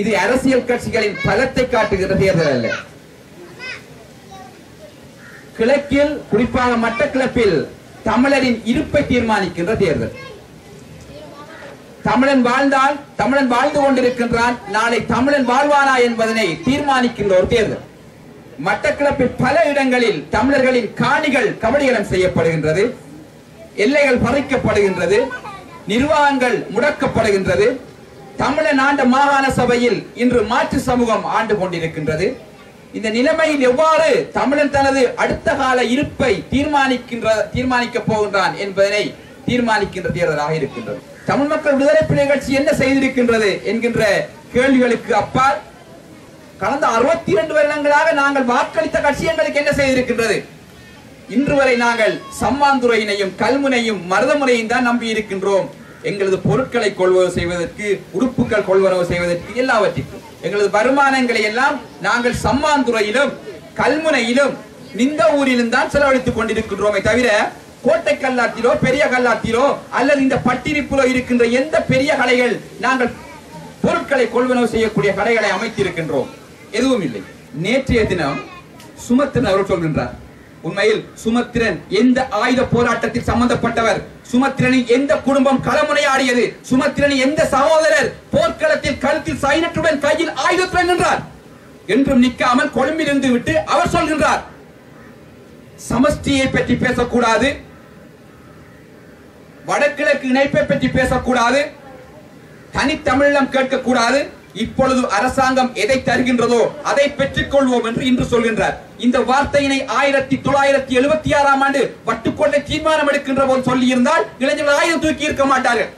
இது அரசியல் கட்சிகளின் பலத்தை காட்டுகிற தேர்தல் அல்ல கிழக்கில் குறிப்பாக மட்டக்கிழப்பில் தமிழரின் இருப்பை தீர்மானிக்கின்ற தேர்தல். தமிழன் வாழ்ந்தால் தமிழன் வாழ்ந்து கொண்டிருக்கின்றான் நாளை தமிழன் வாழ்வானா என்பதனை தீர்மானிக்கின்ற ஒரு தேர்தல். மட்டக்கிழப்பில் பல இடங்களில் தமிழர்களின் காணிகள் கபடிகலம் செய்யப்படுகின்றது எல்லைகள் பறிக்கப்படுகின்றது நிர்வாகங்கள் முடக்கப்படுகின்றது தமிழன் ஆண்ட மாகாண சபையில் இன்று மாற்று சமூகம் ஆண்டு கொண்டிருக்கின்றது. இந்த நிலைமையில் எவ்வாறு தமிழன் தனது அடுத்த கால இருப்பை தீர்மானிக்கின்ற தீர்மானிக்கப் போகின்றான் என்பதனை தீர்மானிக்கின்ற தேர்தலாக இருக்கின்றது. தமிழ் மக்கள் விடுதலை புலி கட்சி என்ன செய்திருக்கின்றது என்கின்ற கேள்விகளுக்கு அப்பால் கடந்த அறுபத்தி இரண்டு வருடங்களாக நாங்கள் வாக்களித்த கட்சி எங்களுக்கு என்ன செய்திருக்கின்றது? இன்று வரை நாங்கள் சம்மாந்துறையினையும் கல்முனையும் மருதமுறையும் தான் நம்பி இருக்கின்றோம் எங்களது பொருட்களை கொள்வனவு செய்வதற்கு உறுப்புகள் கொள்வனவு செய்வதற்கு எல்லாவற்றிற்கும். எங்களது வருமானங்களை எல்லாம் நாங்கள் சம்மாந்துறையிலும் கல்முனையிலும் நிந்த ஊரிலும் தான் செலவழித்துக் கொண்டிருக்கின்றோமே தவிர கோட்டை கல்லாத்திலோ பெரிய கல்லாத்திலோ அல்லது இந்த பட்டிருப்பிலோ இருக்கின்ற எந்த பெரிய கடைகள் நாங்கள் பொருட்களை கொள்வனவு செய்யக்கூடிய கடைகளை அமைத்திருக்கின்றோம். எதுவும் இல்லை. நேற்றைய தினம் சுமத்திரன் அவர் சொல்கின்றார் உண்மையில் சுமத்திரன் எந்த ஆயுத போராட்டத்தில் சம்பந்தப்பட்டவர்? சுமத்திரனின் எந்த குடும்பம் களமுனையாடியது? சுமத்திரனின் எந்த சகோதரர் போர்க்களத்தில் கழுத்தில் சைனத்துடன் கையில் ஆயுதத்துடன் நின்றார்? என்றும் நிற்காமல் கொழும்பில் இருந்து விட்டு அவர் சொல்கின்றார். சமஷ்டியை பற்றி பேசக்கூடாது. வடகிழக்கு இணைப்பை பற்றி பேசக்கூடாது. தனித்தமிழம் கேட்கக்கூடாது. இப்பொழுது அரசாங்கம் எதை தருகின்றதோ அதை பெற்றுக் கொள்வோம் என்று இன்று சொல்கின்றார். இந்த வார்த்தையினை ஆயிரத்தி தொள்ளாயிரத்தி எழுபத்தி ஆறாம் ஆண்டு வட்டுக்கொண்டை தீர்மானம் எடுக்கின்ற போது சொல்லியிருந்தால் இளைஞர்கள் ஆயுதம் தூக்கி இருக்க மாட்டார்கள்.